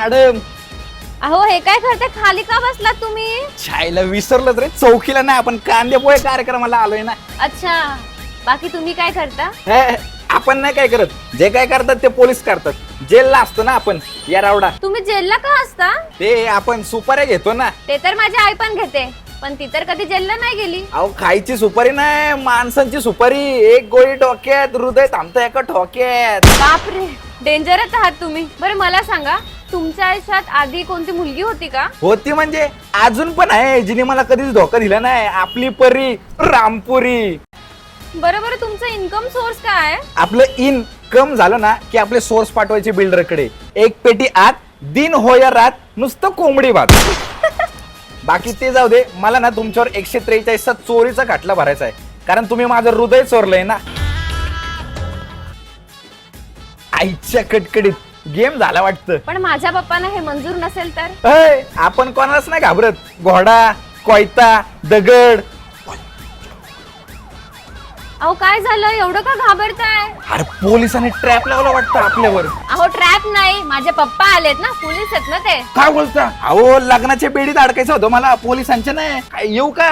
Madam. अहो हे काय करते खाली का बसलात तुम्ही? छायला विसरलंच रे. चौकीला नाही आपण कांदे पोहे कार्यक्रमाला आलोय ना. अच्छा. बाकी तुम्ही काय करता? हे, आपण नाही काय करत. जे काय करतात ते पोलीस करतात. जेलला असतो ना आपण या रावडा. तुम्ही जेलला का असता? ते आपण सुपाऱ्या घेतो ना. ते तर माझी आई पण घेते. पण ती तर कधी जेलला नाही गेली. अहो खायची सुपारी नाही माणसांची सुपारी. एक गोळी डोक्यात हृदय थांबतं एका ठोक्यात. बापरे. डेंजरच आहात तुम्ही. बरं मला सांगा. तुमच्या आयुष्यात आधी कोणती मुलगी होती का? होती म्हणजे अजून पण आहे जिने मला कधीच धोका दिला नाही. आपली परी रामपुरी. बरं बरं तुमचा इन्कम सोर्स काय? आहे? आपलं इन कम झालं ना की आपले सोर्स पाठवायचे बिल्डरकडे एक पेटी आत दिन हो या रात नुसतं कोंबडी भात. बाकी ते जाऊ दे मला ना तुमच्यावर एकशे त्रेचाळीसचा चोरीचा खटला भरायचा आहे. कारण तुम्ही माझं हृदय चोरलंय ना. आईच्या कडकडीत गेम झाला वाटतं. पण माझ्या पप्पांना हे मंजूर नसेल तर? अय, आपण कोणालाच नाही घाबरत. घोडा कोयता दगड. अहो काय झालं? एवढं का घाबरताय? अरे पोलिसांनी ट्रॅप लावला वाटतं आपल्यावर. अहो ट्रॅप नाही. माझे पप्पा आलेत ना पोलीस आहेत ना ते. काय बोलता? अहो लग्नाच्या बेडीत अडकायचं होतं मला पोलिसांच्या नाही. काय येऊ का?